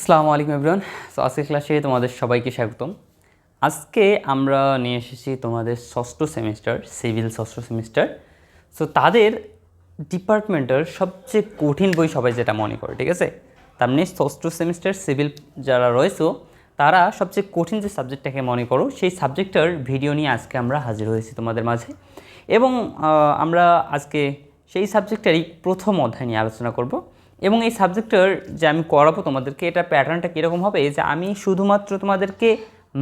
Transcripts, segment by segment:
আসসালামু আলাইকুম everyone. So আজকের ক্লাসে তোমাদের সবাইকে স্বাগতম। আজকে আমরা নিয়ে এসেছি তোমাদের ষষ্ঠ সেমিস্টার, সিভিল ষষ্ঠ সেমিস্টার। সো তাদের ডিপার্টমেন্টের সবচেয়ে কঠিন বই সবাই যেটা মনে করে, ঠিক আছে? তার মানে ষষ্ঠ সেমিস্টার সিভিল যারা রয়েছে, তারা সবচেয়ে কঠিন যে সাবজেক্টটাকে মনে করো, সেই সাবজেক্টটার ভিডিও নিয়ে আজকে আমরা হাজির হয়েছি তোমাদের মাঝে। এবং আমরা আজকে সেই সাবজেক্টেরই প্রথম অধ্যায় নিয়ে আলোচনা করব। এবং এই সাবজেক্টের যে আমি করাবো তোমাদেরকে, এটা প্যাটার্নটা কীরকম হবে? যে আমি শুধুমাত্র তোমাদেরকে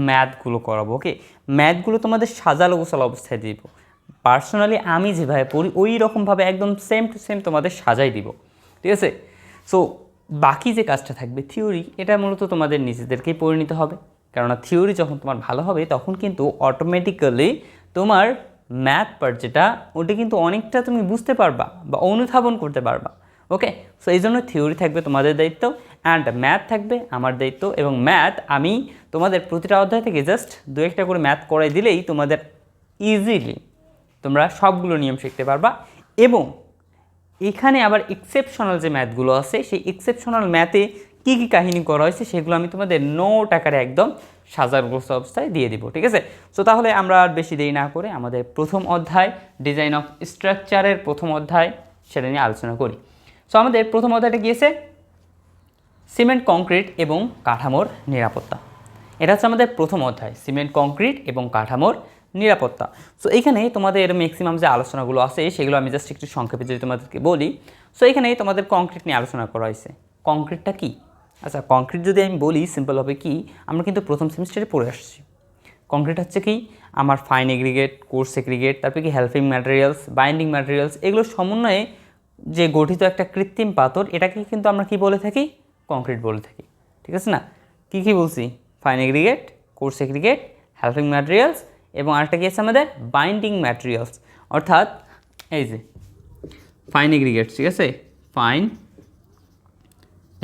ম্যাথগুলো করাবো, ওকে? ম্যাথগুলো তোমাদের সাজালো গোছালো অবস্থায় দিব। পার্সোনালি আমি যেভাবে পড়ি ওই রকমভাবে একদম সেম টু সেম তোমাদের সাজাই দিব, ঠিক আছে? সো বাকি যে কাজটা থাকবে থিওরি এটা মূলত তোমাদের নিজেদেরকেই পরিণত হবে। কেননা থিওরি যখন তোমার ভালো হবে, তখন কিন্তু অটোমেটিক্যালি তোমার ম্যাথ পার্ট যেটা, ওটা কিন্তু অনেকটা তুমি বুঝতে পারবা বা অনুধাবন করতে পারবা। ওকে সো এই জন্য থিওরি থাকবে তোমাদের দায়িত্ব অ্যান্ড ম্যাথ থাকবে আমার দায়িত্ব এবং ম্যাথ আমি তোমাদের প্রতিটা অধ্যায় থেকে জাস্ট দু একটা করে ম্যাথ করাই দিলেই তোমাদের ইজিলি তোমরা সবগুলো নিয়ম শিখতে পারবা এবং এখানে আবার এক্সেপশনাল যে ম্যাথগুলো আছে, সেই এক্সেপশনাল ম্যাথে কী কী কাহিনী করা হয়েছে সেগুলো আমি তোমাদের নোট আকারে একদম সাজারগ্রস্ত অবস্থায় দিয়ে দিব, ঠিক আছে? সো তাহলে আমরা আর বেশি দেরি না করে আমাদের প্রথম অধ্যায় ডিজাইন অফ স্ট্রাকচারের প্রথম অধ্যায় সেটা নিয়ে আলোচনা করি। সো আমাদের প্রথম অধ্যায়টা গিয়েছে সিমেন্ট, কংক্রিট এবং কাঠামোর নিরাপত্তা। এটা হচ্ছে আমাদের প্রথম অধ্যায়, সিমেন্ট, কংক্রিট এবং কাঠামোর নিরাপত্তা। সো এখানে তোমাদের ম্যাক্সিমাম যে আলোচনাগুলো আছে, সেগুলো আমি জাস্ট একটু সংক্ষেপে যদি তোমাদেরকে বলি। সো এখানে তোমাদের কংক্রিট নিয়ে আলোচনা করা হয়েছে। কংক্রিটটা কি? আচ্ছা কংক্রিট যদি আমি বলি সিম্পলভাবে কি? আমরা কিন্তু প্রথম সেমিস্টারে পড়ে আসছি। কংক্রিট হচ্ছে কি? আমার ফাইন এগ্রিগেট কোর্স এগ্রিগেট তারপরে কি হেল্পিং ম্যাটেরিয়ালস বাইন্ডিং ম্যাটেরিয়ালস এগুলো সমন্বয়ে যে গঠিত একটা কৃত্রিম পাথর, এটাকে কিন্তু আমরা কি বলে থাকি? কংক্রিট বলে থাকি। ঠিক আছে না? কি কি বলছি? Fine aggregate course aggregate helping materials এবং আরেকটা কি আছে আমাদের? বাইন্ডিং ম্যাটেরিয়ালস অর্থাৎ এই যে ফাইন এগ্রিগেট ঠিক আছে? ফাইন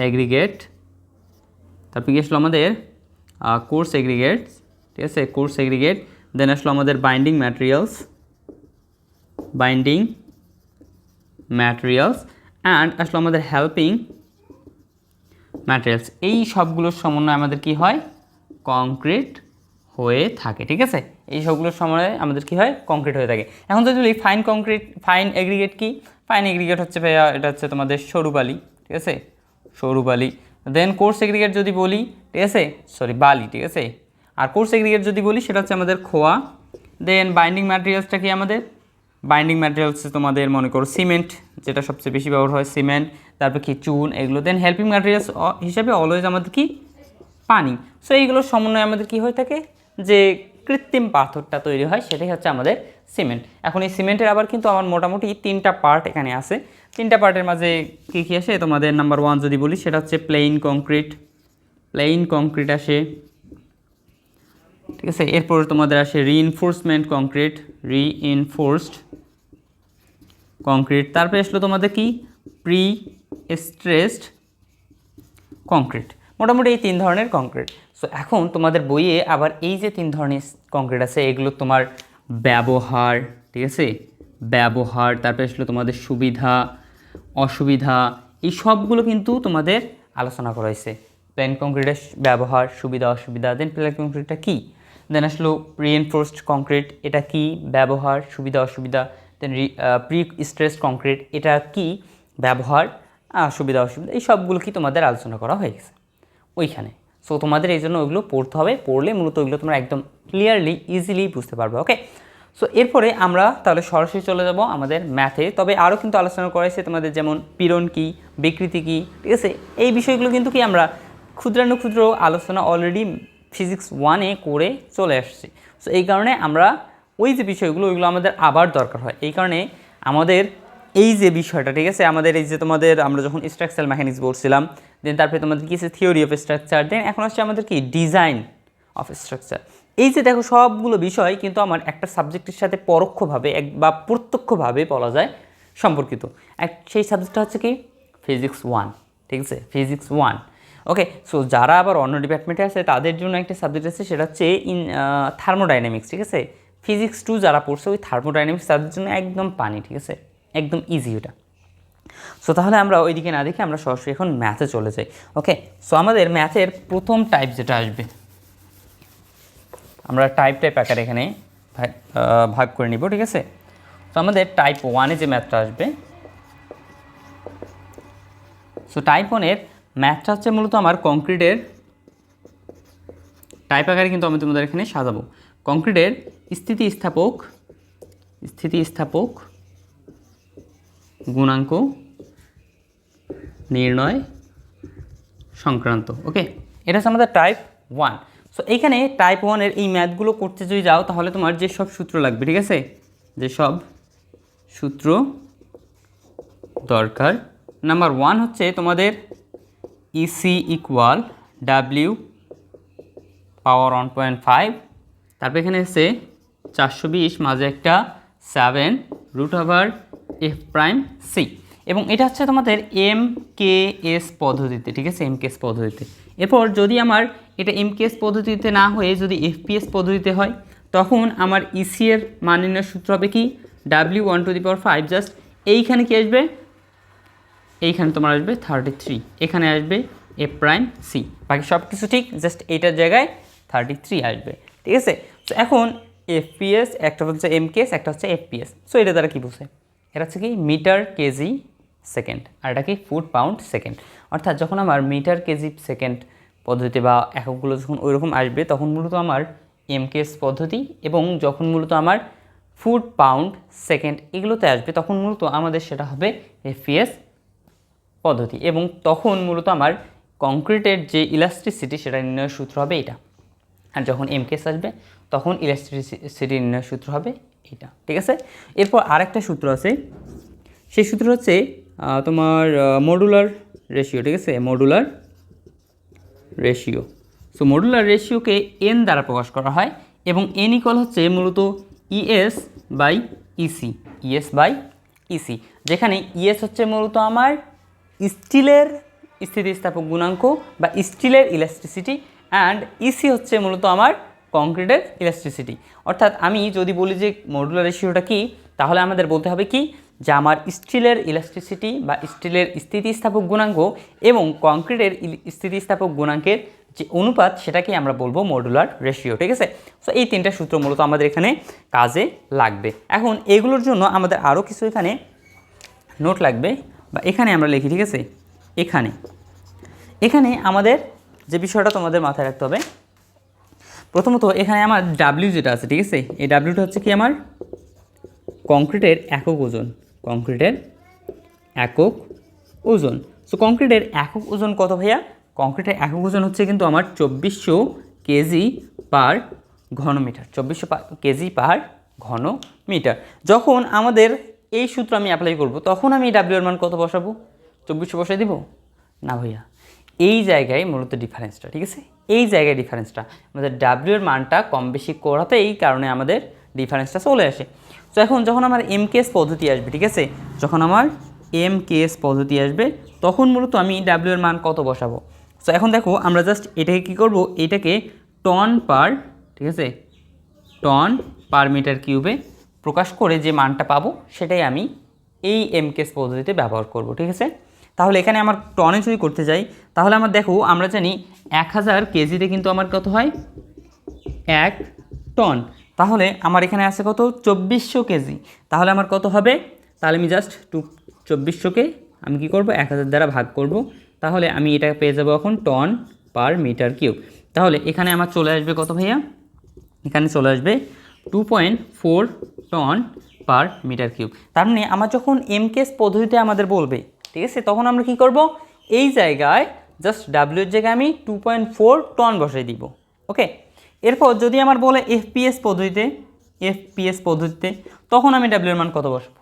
এগ্রিগেট তারপরে কি আসলো আমাদের? কোর্স এগ্রিগেটস ঠিক আছে? কোর্স এগ্রিগেট দেন আসলো আমাদের binding materials binding materials and আসলো আমাদের হেল্পিং ম্যাটেরিয়ালস এই সবগুলোর সমন্বয়ে আমাদের কি হয়? কংক্রিট হয়ে থাকে, ঠিক আছে? এই সবগুলোর সমন্বয়ে আমাদের কি হয়? কংক্রিট হয়ে থাকে। এখন যদি বলি ফাইন কংক্রিট ফাইন এগ্রিগেট কি? ফাইন এগ্রিগেট হচ্ছে ভাইয়া, এটা হচ্ছে তোমাদের সরু বালি ঠিক আছে? সরু বালি দেন কোর্স এগ্রিগেট যদি বলি, ঠিক আছে? সরি বালি, ঠিক আছে? আর কোর্স এগ্রিগেট যদি বলি, সেটা হচ্ছে আমাদের খোয়া। দেন বাইন্ডিং ম্যাটেরিয়ালসটা কি আমাদের? বাইন্ডিং ম্যাটেরিয়াল হচ্ছে তোমাদের মনে করো সিমেন্ট যেটা সবচেয়ে বেশি ব্যবহার হয় সিমেন্ট তারপর কি চুন, এগুলো। দেন হেল্পিং ম্যাটেরিয়ালস হিসাবে অলওয়েজ আমাদের কি? পানি। সো এইগুলোর সমন্বয়ে আমাদের কি হয়ে থাকে? যে কৃত্রিম পাথরটা তৈরি হয়, সেটাই হচ্ছে আমাদের সিমেন্ট এখন এই সিমেন্টের আবার কিন্তু আমার মোটামুটি তিনটা পার্ট এখানে আছে। তিনটা পার্টের মাঝে কী কী আসে? তোমাদের নাম্বার ওয়ান যদি বলি, সেটা হচ্ছে প্লেইন কংক্রিট প্লেইন কংক্রিট আসে। ঠিক আছে? এরপর তোমাদের আসে রিইনফোর্সমেন্ট কংক্রিট রিইনফোর্সড কংক্রিট। তারপরে আসলো তোমাদের কি? প্রি স্ট্রেসড কংক্রিট মোটামুটি এই তিন ধরনের কংক্রিট সো এখন তোমাদের বইয়ে আবার এই যে তিন ধরনের কংক্রিট আছে, এগুলো তোমার ব্যবহার, ঠিক আছে? ব্যবহার, তারপরে আসলে তোমাদের সুবিধা, অসুবিধা, এই সবগুলো কিন্তু তোমাদের আলোচনা করা হয়েছে। প্লেন কংক্রিটের ব্যবহার, সুবিধা, অসুবিধা দেন প্লেন কংক্রিটটা কী? দেন আসলো রিএনফোর্সড কংক্রিট এটা কি? ব্যবহার, সুবিধা, অসুবিধা দেন প্রি স্ট্রেস কংক্রিট এটা কি? ব্যবহার সুবিধা, অসুবিধা, এই সবগুলো কি তোমাদের আলোচনা করা হয়ে গেছে। ওইখানে। সো তোমাদের এই জন্য ওইগুলো পড়তে হবে, পড়লে মূলত ওইগুলো তোমরা একদম ক্লিয়ারলি ইজিলি বুঝতে পারবে ওকে সো এরপরে আমরা তাহলে সরাসরি চলে যাব আমাদের ম্যাথে তবে আরও কিন্তু আলোচনা করেছে তোমাদের যেমন পীড়ন কী, বিকৃতি কী, ঠিক আছে? এই বিষয়গুলো কিন্তু কি আমরা ক্ষুদ্রাণু ক্ষুদ্র আলোচনা অলরেডি ফিজিক্স ওয়ানে করে চলে আসছি। সো এই কারণে আমরা ওই যে বিষয়গুলো, ওইগুলো আমাদের আবার দরকার হয়। এই কারণে আমাদের এই যে বিষয়টা, ঠিক আছে? আমাদের এই যে তোমাদের আমরা যখন স্ট্রাকচার মেকানিক্স বলছিলাম দেন তারপরে তোমাদের কি থিওরি অফ স্ট্রাকচার দেন এখন হচ্ছে আমাদের কি? ডিজাইন অফ স্ট্রাকচার এই যে দেখো সবগুলো বিষয় কিন্তু আমার একটা সাবজেক্টের সাথে পরোক্ষভাবে এক বা প্রত্যক্ষভাবে বলা যায় সম্পর্কিত। এক, সেই সাবজেক্টটা হচ্ছে কি? ফিজিক্স ওয়ান ঠিক আছে? ফিজিক্স ওয়ান ওকে সো যারা আবার অন্য ডিপার্টমেন্টে আছে, তাদের জন্য একটা সাবজেক্ট আছে, সেটা হচ্ছে ইন থার্মোডাইনামিক্স ঠিক আছে? ফিজিক্স টু যারা পড়ছে, ওই থার্মোডাইনামিক্স তাদের জন্য একদম পানি, ঠিক আছে? একদম ইজি ওটা সো তাহলে আমরা ওইদিকে না দেখে আমরা সরাসরি এখন ম্যাথে চলে যাই ওকে সো আমাদের ম্যাথের প্রথম টাইপ যেটা আসবে, আমরা টাইপ টাইপ আকারে এখানে ভাগ- ভাগ করে নিব, ঠিক আছে? তো আমাদের টাইপ ওয়ানে যে ম্যাথটা আসবে সো টাইপ ওয়ানের ম্যাথটা হচ্ছে মূলত আমার কংক্রিটের টাইপ আকারে কিন্তু আমি তোমাদের এখানে সাজাবো। কংক্রিটের স্থিতিস্থাপক স্থিতিস্থাপক, গুণাঙ্ক, নির্ণয়, সংক্রান্ত ওকে এটা হচ্ছে আমাদের টাইপ ওয়ান সো এইখানে টাইপ ওয়ানের এই ম্যাথগুলো করতে যদি যাও, তাহলে তোমার যে সব সূত্র লাগবে, ঠিক আছে? যে সব সূত্র দরকার। নাম্বার ওয়ান হচ্ছে তোমাদের EC equal W power one point five তারপর এখানে এসে চারশো বিশ মাঝে একটা seven root over F prime C এবং এটা হচ্ছে তোমাদের এম কে এস পদ্ধতিতে, ঠিক আছে? এম কে এস পদ্ধতিতে। এরপর যদি আমার এটা এম কে এস পদ্ধতিতে না হয়ে যদি এফপিএস পদ্ধতিতে হয়, তখন আমার ইসি এর মান সূত্র হবে কি? W one to the power five just এইখানে কি আসবে? এইখানে তোমার আসবে থার্টি থ্রি এখানে আসবে এ প্রাইম সি বাকি সব কিছু ঠিক জাস্ট এইটার জায়গায় থার্টি থ্রি আসবে, ঠিক আছে? তো এখন এফপিএস একটা হচ্ছে এমকেএস একটা হচ্ছে এফপিএস সো এটা দ্বারা কী বোঝে? এটা হচ্ছে কি মিটার কেজি সেকেন্ড, আর এটা কি ফুট পাউন্ড সেকেন্ড। অর্থাৎ যখন আমার মিটার কেজি সেকেন্ড পদ্ধতি বা এককগুলো যখন ওইরকম আসবে, তখন মূলত আমার এমকেএস পদ্ধতি এবং যখন মূলত আমার ফুট পাউন্ড সেকেন্ড এগুলোতে আসবে, তখন মূলত আমাদের সেটা হবে এফপিএস পদ্ধতি এবং তখন মূলত আমার কংক্রিটের যে ইলাস্ট্রিসিটি সেটা নির্ণয়ের সূত্র হবে এটা। আর যখন এমকেস আসবে তখন ইলাস্ট্রিসিটি নির্ণয়ের সূত্র হবে এটা, ঠিক আছে? এরপর আরেকটা সূত্র আছে। সেই সূত্র হচ্ছে তোমার মডুলার রেশিও ঠিক আছে? মডুলার রেশিও সো মডুলার রেশিওকে এন দ্বারা প্রকাশ করা হয় এবং এন ইকল হচ্ছে মূলত ES by EC ES by EC যেখানে ইএস হচ্ছে মূলত আমার স্টিলের স্থিতিস্থাপক গুণাঙ্ক বা স্টিলের ইলেকট্রিসিটি অ্যান্ড ইসি হচ্ছে মূলত আমার কংক্রিটের ইলাস্ট্রিসিটি অর্থাৎ আমি যদি বলি যে মডুলার রেশিওটা কি, তাহলে আমাদের বলতে হবে কি, যে আমার স্টিলের ইলাস্ট্রিসিটি বা স্টিলের স্থিতিস্থাপক গুণাঙ্ক এবং কংক্রিটের স্থিতিস্থাপক গুণাঙ্কের যে অনুপাত সেটাকে আমরা বলব মডুলার রেশিও ঠিক আছে? সো এই তিনটা সূত্র মূলত আমাদের এখানে কাজে লাগবে। এখন, এগুলোর জন্য আমাদের আরও কিছু এখানে নোট লাগবে, বা এখানে আমরা লিখি, ঠিক আছে? এখানে। এখানে আমাদের যে বিষয়টা তোমাদের মাথায় রাখতে হবে প্রথমত এখানে আমার ডাব্লিউ যেটা আছে, ঠিক আছে? এই ডাব্লিউটা হচ্ছে কি আমার? কংক্রিটের একক ওজন। কংক্রিটের একক ওজন। সো কংক্রিটের একক ওজন কত ভাইয়া? কংক্রিটের একক ওজন হচ্ছে কিন্তু আমার চব্বিশশো কেজি পার ঘনমিটার। চব্বিশশো কেজি পার ঘন মিটার যখন আমাদের এই সূত্র আমি অ্যাপ্লাই করব, তখন আমি ডাব্লিউ এর মান কত বসাবো? চব্বিশশো বসাই দিব? না ভাইয়া। এই জায়গায় মূলত ডিফারেন্সটা ঠিক আছে? এই জায়গায় ডিফারেন্সটা আমাদের ডাব্লিউ এর মানটা কম বেশি করাতে এই কারণে আমাদের ডিফারেন্সটা চলে আসে। তো এখন যখন আমার এম কেএস পদ্ধতি আসবে, ঠিক আছে? যখন আমার এম কেএস পদ্ধতি আসবে, তখন মূলত আমি ডাব্লিউ এর মান কত বসাবো? তো এখন দেখো, আমরা জাস্ট এটাকে কী করব? এটাকে টন পার ঠিক আছে? টন পার মিটার কিউবে প্রকাশ করে যে মানটা পাবো, সেটাই আমি এই এমকেস পদ্ধতিতে ব্যবহার করব, ঠিক আছে? তাহলে এখানে আমার টনে যদি করতে যাই। তাহলে আমার দেখো, আমরা জানি এক হাজার কেজিতে কিন্তু আমার কত হয়? এক টন। তাহলে আমার এখানে আছে কত? চব্বিশশো কেজি। তাহলে আমার কত হবে? তাহলে আমি জাস্ট টু চব্বিশশোকে আমি কি করব? এক হাজার দ্বারা ভাগ করব। তাহলে আমি এটা পেয়ে যাব এখন টন পার মিটার কিউব। তাহলে এখানে আমার চলে আসবে কত ভাইয়া? এখানে চলে আসবে two point four ton per metre cube. তার মানে আমার যখন এমকেএস পদ্ধতিতে আমাদের বলবে ঠিক আছে? তখন আমরা কি করব? এই জায়গায় জাস্ট ডাব্লিউর জায়গায় আমি টু পয়েন্ট ফোর টন বসাই দিব ওকে এরপর যদি আমার বলে এফপিএস পদ্ধতিতে এফপিএস পদ্ধতিতে, তখন আমি ডাব্লিউর মান কত বসাবো?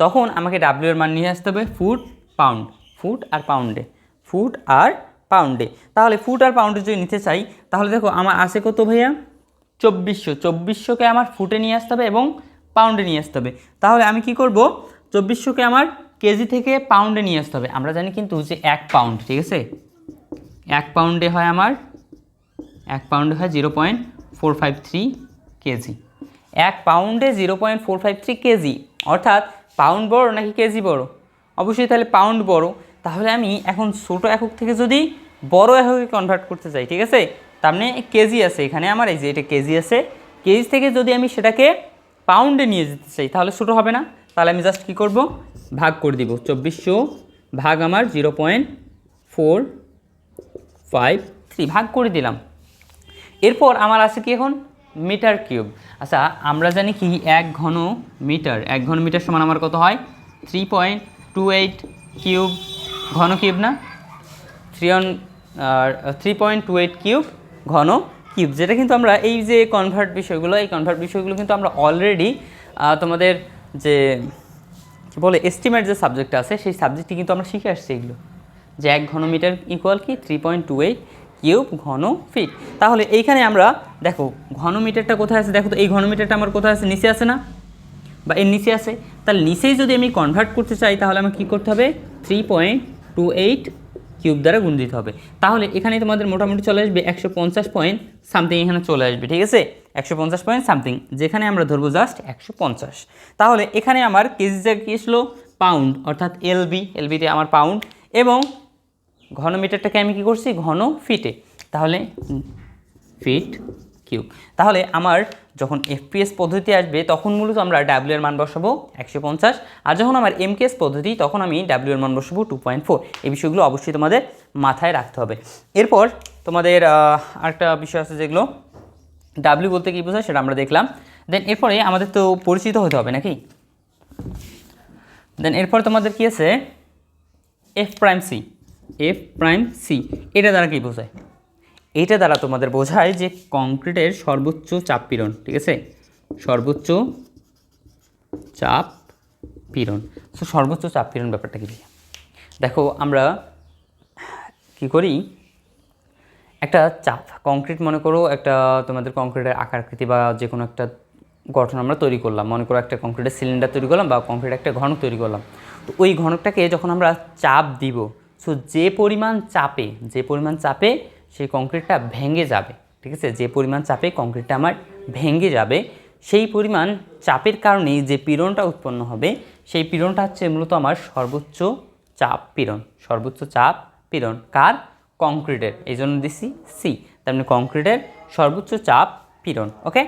তখন আমাকে ডাব্লিউ এর মান নিয়ে আসতে হবে ফুট পাউন্ড ফুট আর পাউন্ডে ফুট আর পাউন্ডে তাহলে ফুট আর পাউন্ডে যদি নিতে চাই, তাহলে দেখো আমার আছে কত ভাইয়া? চব্বিশশো। চব্বিশশোকে আমার ফুটে নিয়ে আসতে হবে এবং পাউন্ডে নিয়ে আসতে হবে। তাহলে আমি কি করব? চব্বিশশোকে আমার কেজি থেকে পাউন্ডে নিয়ে আসতে হবে। আমরা জানি কিন্তু যে এক পাউন্ড ঠিক আছে? এক পাউন্ডে হয় আমার, এক পাউন্ডে হয় zero point four five three kg. এক পাউন্ডে zero point four five three kg, অর্থাৎ পাউন্ড বড় নাকি কেজি বড়? অবশ্যই তাহলে পাউন্ড বড়। তাহলে আমি এখন ছোটো একক থেকে যদি বড় এককে কনভার্ট করতে চাই, ঠিক আছে? তার মানে কেজি আছে এখানে আমার, এই যে এটা কেজি আছে। কেজি থেকে যদি আমি সেটাকে পাউন্ডে নিয়ে যেতে চাই, তাহলে ছোটো হবে না? তাহলে আমি জাস্ট কী করব? ভাগ করে দিব। চব্বিশশো ভাগ আমার zero point four five three. ভাগ করে দিলাম। এরপর আমার আছে কি এখন? Metre cube. আচ্ছা আমরা জানি কি? এক ঘন মিটার। এক ঘন মিটার সমান আমার কত হয়? Three point two eight cube. ঘন কিউব না? Three on three point two eight cube ঘন কিউব। যেটা কিন্তু আমরা এই যে কনভার্ট বিষয়গুলো, এই কনভার্ট বিষয়গুলো কিন্তু আমরা অলরেডি তোমাদের যে, কি বলে এস্টিমেট যে সাবজেক্টটা আছে, সেই সাবজেক্টটি কিন্তু আমরা শিখে আসছি এগুলো। যে এক ঘনমিটার ইকুয়াল কি? Three point two eight cube ঘন ফিট তাহলে এইখানে আমরা, দেখো, ঘনমিটারটা কোথায় আছে? দেখো তো, এই ঘনমিটারটা আমার কোথায় আছে? নিচে আছে না? বা এর নিচে আছে? তাহলে নিচেই যদি আমি কনভার্ট করতে চাই, তাহলে আমার কী করতে হবে? Three point two eight cube দ্বারা গুণ দিতে হবে। তাহলে এখানে তোমাদের মোটামুটি চলে আসবে একশো পঞ্চাশ পয়েন্ট সামথিং এখানে চলে আসবে, ঠিক আছে? একশো পঞ্চাশ পয়েন্ট সামথিং যেখানে আমরা ধরবো জাস্ট একশো পঞ্চাশ। তাহলে এখানে আমার কেজি জায়গা কী পাউন্ড অর্থাৎ এলবি এলবিতে আমার পাউন্ড এবং ঘনমিটারটাকে আমি কী করছি? ঘন ফিটে তাহলে ফিট কিউব। তাহলে আমার যখন এফপিএস পদ্ধতি আসবে, তখন মূলত আমরা ডাব্লিউ এর মান বসাবো একশো পঞ্চাশ। আর যখন আমার এমকেএস পদ্ধতি, তখন আমি ডাব্লিউ এর মান বসাবো টু পয়েন্ট ফোর এই বিষয়গুলো অবশ্যই তোমাদের মাথায় রাখতে হবে। এরপর তোমাদের আরেকটা বিষয় আছে যেগুলো ডাব্লিউ বলতে কী বোঝায় সেটা আমরা দেখলাম। দেন এরপরে আমাদের তো পরিচিত হতে হবে নাকি? দেন এরপর তোমাদের কী আছে? F prime C F prime C এটা দ্বারা কী বোঝায়? এটা দ্বারা তোমাদের বোঝায় যে কংক্রিটের সর্বোচ্চ চাপ পীড়ন, ঠিক আছে? সর্বোচ্চ চাপ পীড়ন। সো সর্বোচ্চ চাপ পীড়ন ব্যাপারটা কি দেখো, আমরা কি করি? একটা চাপ, কংক্রিট মনে করো একটা তোমাদের কংক্রিটের আকার আকারকৃতি বা যে কোনো একটা গঠন আমরা তৈরি করলাম। মনে করো একটা কংক্রিটের সিলিন্ডার তৈরি করলাম বা কংক্রিট একটা ঘনক তৈরি করলাম। তো ওই ঘনকটাকে যখন আমরা চাপ দিব সো যে পরিমাণ চাপে, যে পরিমাণ চাপে সেই কংক্রিটটা ভেঙে যাবে, ঠিক আছে? যে পরিমাণ চাপে কংক্রিটটা আমার ভেঙে যাবে, সেই পরিমাণ চাপের কারণেই যে পীড়নটা উৎপন্ন হবে, সেই পীড়নটা হচ্ছে মূলত আমার সর্বোচ্চ চাপ পীড়ন, সর্বোচ্চ চাপ পীড়ন। কার? কংক্রিটের এই জন্য দিছি সি তার মানে কংক্রিটের সর্বোচ্চ চাপ পীড়ন ওকে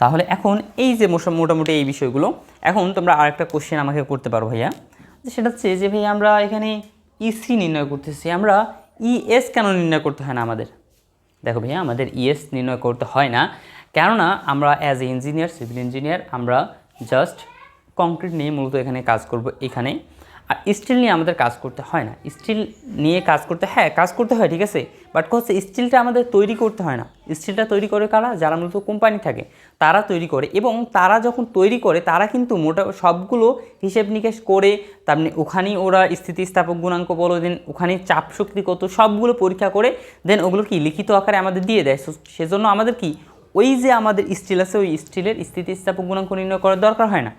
তাহলে এখন এই যে মোটামুটি এই বিষয়গুলো, এখন তোমরা আরেকটা কোশ্চেন আমাকে করতে পারো ভাইয়া সেটা হচ্ছে যে ভাইয়া আমরা এখানে ইসি নির্ণয় করতেছি। আমরা ইএস কেন নির্ণয় করতে হয় না আমাদের? দেখো ভাইয়া, আমাদের ইএস নির্ণয় করতে হয় না। কেননা আমরা as a engineer civil engineer আমরা জাস্ট কংক্রিট নিয়ে মূলত এখানে কাজ করব এখানে। আর স্টিল নিয়ে আমাদের কাজ করতে হয় না। স্টিল নিয়ে কাজ করতে হ্যাঁ কাজ করতে হয়, ঠিক আছে? বাট হচ্ছে স্টিলটা আমাদের তৈরি করতে হয় না। স্টিলটা তৈরি করে কারা? যারা মূলত কোম্পানি থাকে, তারা তৈরি করে এবং তারা যখন তৈরি করে, তারা কিন্তু মোটা, সবগুলো হিসেব নিকেশ করে, তার মানে ওখানেই ওরা স্থিতিস্থাপক গুণাঙ্ক বলো দেন ওখানে চাপ শক্তি কত, সবগুলো পরীক্ষা করে দেন ওগুলো কি লিখিত আকারে আমাদের দিয়ে দেয়। সেজন্য আমাদের কি, ওই যে আমাদের স্টিল আছে, ওই স্টিলের স্থিতিস্থাপক গুণাঙ্ক নির্ণয় করার দরকার হয় না।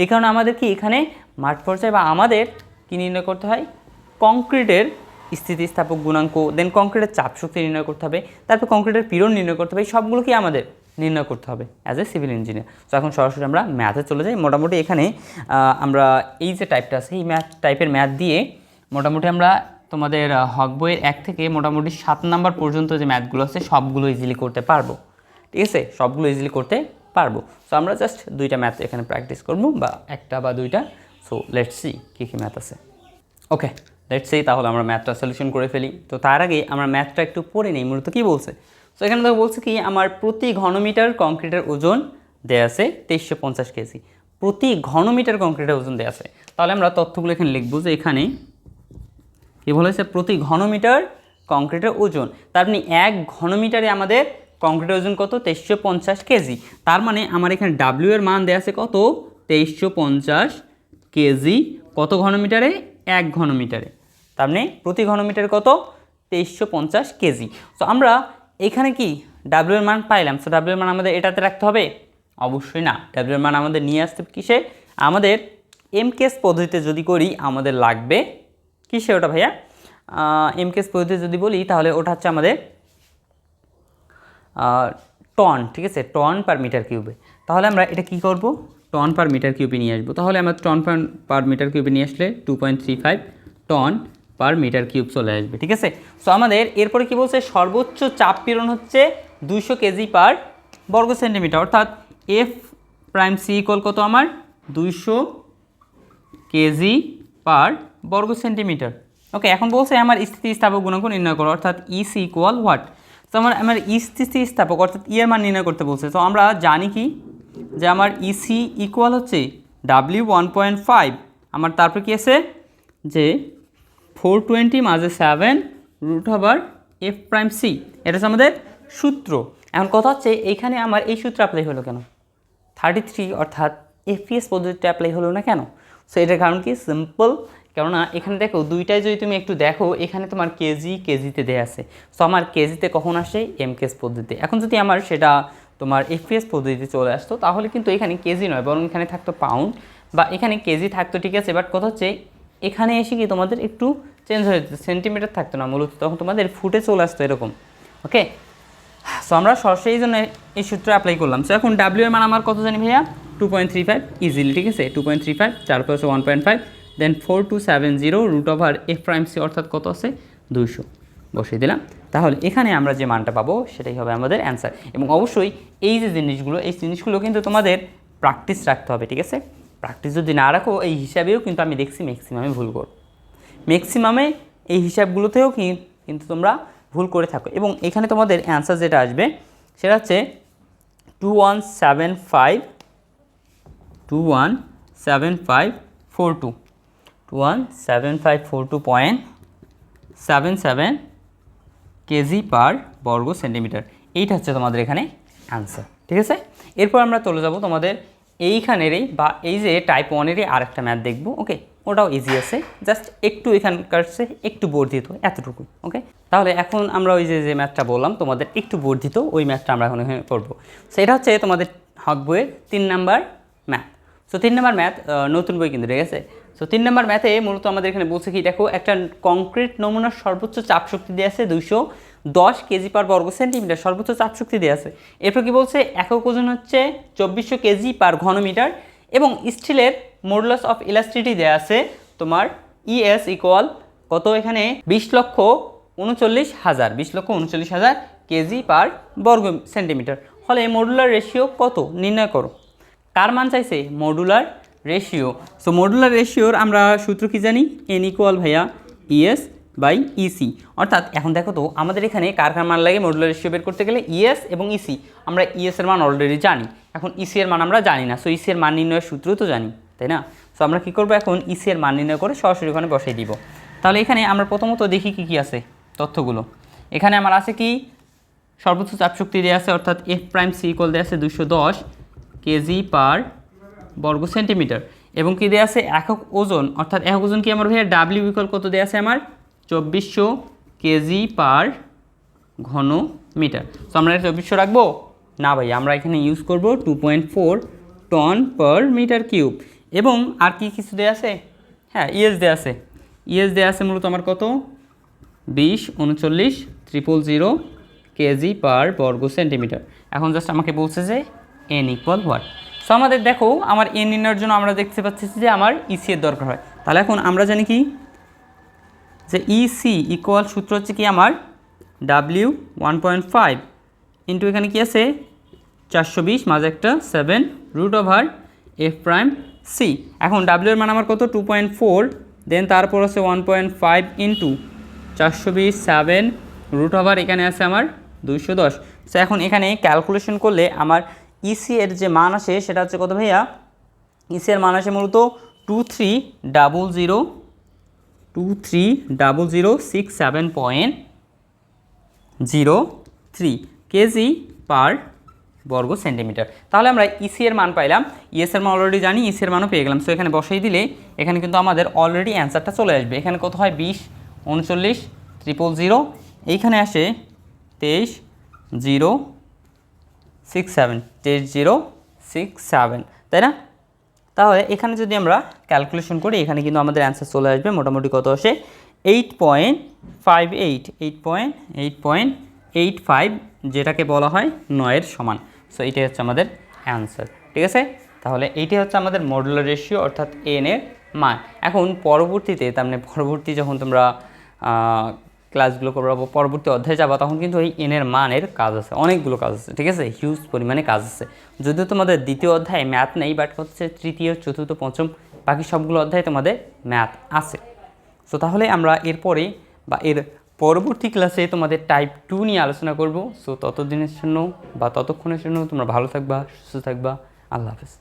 এই কারণে আমাদের কি এখানে মাঠ পর্যায়ে বা আমাদের কি নির্ণয় করতে হয়? কংক্রিটের স্থিতিস্থাপক গুণাঙ্ক দেন কংক্রিটের চাপ শক্তি নির্ণয় করতে হবে, তারপর কংক্রিটের পীড়ন নির্ণয় করতে হবে সবগুলো কি আমাদের নির্ণয় করতে হবে অ্যাজ এ সিভিল ইঞ্জিনিয়ার তো এখন সরাসরি আমরা ম্যাথে চলে যাই। মোটামুটি এখানে আমরা এই যে টাইপটা আছে, এই ম্যাথ টাইপের ম্যাথ দিয়ে মোটামুটি আমরা তোমাদের হক বইয়ের এক থেকে মোটামুটি সাত নাম্বার পর্যন্ত যে ম্যাথগুলো আছে, সবগুলো ইজিলি করতে পারব। ঠিক আছে? সবগুলো ইজিলি করতে পারব। সো আমরা জাস্ট দুইটা ম্যাথ এখানে প্র্যাকটিস করব বা একটা বা দুইটা। সো লেটস সি কী কী ম্যাথ আছে। ওকে লেটস সি তাহলে আমরা ম্যাথটা সলিউশন করে ফেলি। তো তার আগে আমরা ম্যাথটা একটু পড়ে নিই, মূলত কী বলছে? সো এখানে তো বলছে কি, আমার প্রতি ঘনমিটার কংক্রিটের ওজন দেয়া আছে তেইশশো পঞ্চাশ কেজি প্রতি ঘনমিটার কংক্রিটের ওজন দেয়া আছে। তাহলে আমরা তথ্যগুলো এখানে লিখব যে এখানে কি বলেছে? প্রতি ঘনমিটার কংক্রিটের ওজন। তার মানে এক ঘনমিটারে আমাদের কংক্রিটের ওজন কত? তেইশশো পঞ্চাশ কেজি। তার মানে আমার এখানে ডাব্লিউ এর মান দেওয়া আছে কত? তেইশশো পঞ্চাশ কেজি। কত ঘনমিটারে? এক ঘনমিটারে। তার মানে প্রতি ঘনমিটারে কত? তেইশশো পঞ্চাশ কেজি। তো আমরা এখানে কি ডাব্লিউ এর মান পাইলাম? সো ডাব্লিউ এর মান আমাদের এটাতে রাখতে হবে? অবশ্যই না। ডাব্লিউ এর মান আমাদের নিয়ে আসতে কিসে? আমাদের এমকেএস পদ্ধতিতে যদি করি, আমাদের লাগবে কিসে ওটা ভাইয়া? এমকেএস পদ্ধতিতে যদি বলি, তাহলে ওটা হচ্ছে আমাদের টন ঠিক আছে? টন পার মিটার কিউবে তাহলে আমরা এটা কি করব? টন পার মিটার কিউবে নিয়ে আসব। তাহলে আমার টন পার মিটার কিউবে নিয়ে আসলে two point three five ton per metre cube চলে আসবে, ঠিক আছে? সো আমাদের এরপরে কি বলছে? সর্বোচ্চ চাপ পীড়ন হচ্ছে দুইশো কেজি পার বর্গ সেন্টিমিটার অর্থাৎ এফ প্রাইম সি ইকল কত আমার? দুইশো কেজি পার বর্গ সেন্টিমিটার ওকে এখন বলছে আমার স্থিতিস্থাপক গুণাঙ্ক নির্ণয় করো, অর্থাৎ ইসি ইকুয়াল হোয়াট তো আমার আমার স্থিতিস্থাপক অর্থাৎ ই এর মান নির্ণয় করতে বলছে। তো আমরা জানি কি? যে আমার ইসি ইকুয়াল হচ্ছে ডাব্লিউ ওয়ান পয়েন্ট ফাইভ আমার তারপর কি আছে? যে ফোর টোয়েন্টি মাঝে seven root over F prime C এটা হচ্ছে আমাদের সূত্র। এখন কথা হচ্ছে এইখানে আমার এই সূত্র অ্যাপ্লাই হলো কেন? থার্টি থ্রি অর্থাৎ এফপিএস পদ্ধতিটা অ্যাপ্লাই হলো না কেন? সো এটার কারণ কি? সিম্পল কেননা এখানে দেখো দুইটাই যদি তুমি একটু দেখো, এখানে তোমার কেজি কেজিতে দেয়া আছে। সো আমার কেজিতে কখন আসে? এমকেএস পদ্ধতি এখন যদি আমার সেটা তোমার এফপিএস পদ্ধতিতে চলে আসতো, তাহলে কিন্তু এখানে কেজি নয়, বরং এখানে থাকতো পাউন্ড বা এখানে কেজি থাকতো, ঠিক আছে? বাট কথা হচ্ছে, এখানে এসে কি তোমাদের একটু চেঞ্জ হয়ে যেত সেন্টিমিটার থাকতো না মূলত, তখন তোমাদের ফুটে চলে আসতো এরকম। ওকে সো আমরা সরাসরি জন্য এই সূত্র অ্যাপ্লাই করলাম। সো এখন ডাব্লিউ এর মান আমার কত জানি ভাইয়া? Two point three five easily ঠিক আছে? টু পয়েন্ট থ্রি ফাইভ তারপর আছে one point five then four two seven zero root over F prime C অর্থাৎ কত আছে? দুইশো। বসিয়ে দিলাম। তাহলে এখানে আমরা যে মানটা পাবো, সেটাই হবে আমাদের অ্যান্সার এবং অবশ্যই এই যে জিনিসগুলো, এই জিনিসগুলো কিন্তু তোমাদের প্র্যাকটিস রাখতে হবে, ঠিক আছে? প্র্যাকটিস যদি না রাখো, এই হিসাবেও কিন্তু আমি দেখছি ম্যাক্সিমামে ভুল করো ম্যাক্সিমামে এই হিসাবগুলোতেও কি কিন্তু তোমরা ভুল করে থাকো। এবং এখানে তোমাদের অ্যান্সার যেটা আসবে, সেটা হচ্ছে two one seven five two one seven five four two two one seven five four two point seven seven KG per বর্গ সেন্টিমিটার এইটা হচ্ছে তোমাদের এখানে অ্যান্সার ঠিক আছে? এরপর আমরা চলে যাব তোমাদের এইখানেরই বা এই যে টাইপ ওয়ানেরই আরেকটা ম্যাথ দেখব ওকে ওটাও ইজি আছে জাস্ট একটু এখানকার সে একটু বর্ধিত এতটুকু ওকে তাহলে এখন আমরা ওই যে যে ম্যাথটা বললাম, তোমাদের একটু বর্ধিত, ওই ম্যাথটা আমরা এখন এখানে করব। সেটা হচ্ছে তোমাদের হক বইয়ের তিন নাম্বার ম্যাথ সো তিন নাম্বার ম্যাথ নতুন বই কিন্তু, ঠিক আছে? সো তিন নম্বর ম্যাথে মূলত আমাদের এখানে বলছে কি, দেখো, একটা কংক্রিট নমুনার সর্বোচ্চ চাপ শক্তি দেওয়া আছে দুইশো দশ কেজি পার বর্গ সেন্টিমিটার সর্বোচ্চ চাপ শক্তি দেওয়া আছে। এরপর কি বলছে, একক ওজন হচ্ছে চব্বিশশো কেজি পার ঘনমিটার এবং স্টিলের মডুলাস অফ ইলাস্ট্রিটি দেওয়া আছে তোমার ইএস ইকুয়াল কত এখানে? বিশ লক্ষ উনচল্লিশ হাজার, বিশ লক্ষ উনচল্লিশ হাজার কেজি পার বর্গ সেন্টিমিটার ফলে মডুলার রেশিও কত? নির্ণয় করো। কার মান চাইছে? মডুলার রেশিও সো মডুলার রেশিওর আমরা সূত্র কি জানি? এন ইকুয়াল ভাইয়া ইএস বাই ইসি অর্থাৎ, এখন দেখো তো, আমাদের এখানে কার কার মান লাগে মডুলার রেশিও বের করতে গেলে? ইএস এবং ইসি আমরা ইএস এর মান অলরেডি জানি। এখন ইসি এর মান আমরা জানি না। সো ইসি এর মান নির্ণয়ের সূত্র তো জানি, তাই না? সো আমরা কী করব এখন? ইসি এর মান নির্ণয় করে সরাসরি ওখানে বসাই দিব। তাহলে এখানে আমরা প্রথমত দেখি কি কি আছে তথ্যগুলো। এখানে আমার আছে কি? সর্বোচ্চ চাপ শক্তি দেওয়া আছে, অর্থাৎ এফ প্রাইম সি ইকল দেওয়া আছে দুশো দশ কেজি পার বর্গ সেন্টিমিটার। এবং কি দেওয়া আছে? একক ওজন। অর্থাৎ একক ওজন কি আমার ভাইয়া? ডাব্লিউ ইকল কত দেওয়া আছে আমার? চব্বিশশো কেজি পার ঘন মিটার। তো আমরা চব্বিশশো রাখব? না ভাই আমরা এখানে ইউজ করব two point four ton per metre cube এবং আর কি কিছু দেওয়া আছে? হ্যাঁ ইএস দেওয়া আছে। ইএস দেওয়া আছে মূলত আমার কত? বিশ, উনচল্লিশ ট্রিপল জিরো কেজি পার বর্গ সেন্টিমিটার। এখন জাস্ট আমাকে বলছে যে এন ইকুয়াল হোয়াট সো আমাদের দেখো, আমার এন নির্ণয়ের জন্য আমরা দেখতে পাচ্ছি যে আমার ইসি এর দরকার হয়। তাহলে এখন আমরা জানি কি? যে ইসি ইকুয়াল সূত্র হচ্ছে কি আমার W one point five into এখানে কি আছে? চারশো বিশ মাঝে একটা seven root over F prime C এখন ডাব্লিউ এর মান আমার কত? টু পয়েন্ট ফোর দেন তারপর আছে ওয়ান পয়েন্ট ফাইভ ইন্টু চারশো বিশ সেভেন রুট ওভার এখানে আছে আমার দুইশো দশ। সো এখন এখানে ক্যালকুলেশন করলে আমার ইসি এর যে মান আসে সেটা হচ্ছে কত ভাইয়া? ইসি এর মান আসে মূলত two three double zero two three double zero six seven point zero three KG per বর্গ সেন্টিমিটার তাহলে আমরা ইসি এর মান পাইলাম ইএস এর মান অলরেডি জানি ইসি এর মানও পেয়ে গেলাম। সো এখানে বসাই দিলে, এখানে কিন্তু আমাদের অলরেডি অ্যান্সারটা চলে আসবে। এখানে কত হয়? বিশ, উনচল্লিশ ট্রিপল জিরো এইখানে আসে তেইশ জিরো সিক্স সেভেন তেইশ জিরো সিক্স সেভেন তাই না? তাহলে এখানে যদি আমরা ক্যালকুলেশন করি, এখানে কিন্তু আমাদের অ্যান্সার চলে আসবে মোটামুটি কত আসে? Eight point five eight eight point eight point eight five যেটাকে বলা হয় নয়ের সমান। সো এইটাই হচ্ছে আমাদের অ্যান্সার ঠিক আছে? তাহলে এইটি হচ্ছে আমাদের মডুলার রেশিও অর্থাৎ এন এর মান। এখন পরবর্তীতে, তার মানে পরবর্তী যখন তোমরা ক্লাসগুলো করব পরবর্তী অধ্যায়ে যাব, তখন কিন্তু এই এনের মানের কাজ আছে। অনেকগুলো কাজ আছে, ঠিক আছে? হিউজ পরিমাণে কাজ আছে। যদিও তোমাদের দ্বিতীয় অধ্যায়ে ম্যাথ নেই বাট হচ্ছে তৃতীয়, চতুর্থ, পঞ্চম, বাকি সবগুলো অধ্যায়ে তোমাদের ম্যাথ আছে। সো তাহলে আমরা এরপরে বা এর পরবর্তী ক্লাসে তোমাদের টাইপ টু নিয়ে আলোচনা করব। সো ততদিনের জন্য বা ততক্ষণের জন্য তোমরা ভালো থাকবা, সুস্থ থাকবা। আল্লাহ হাফেজ।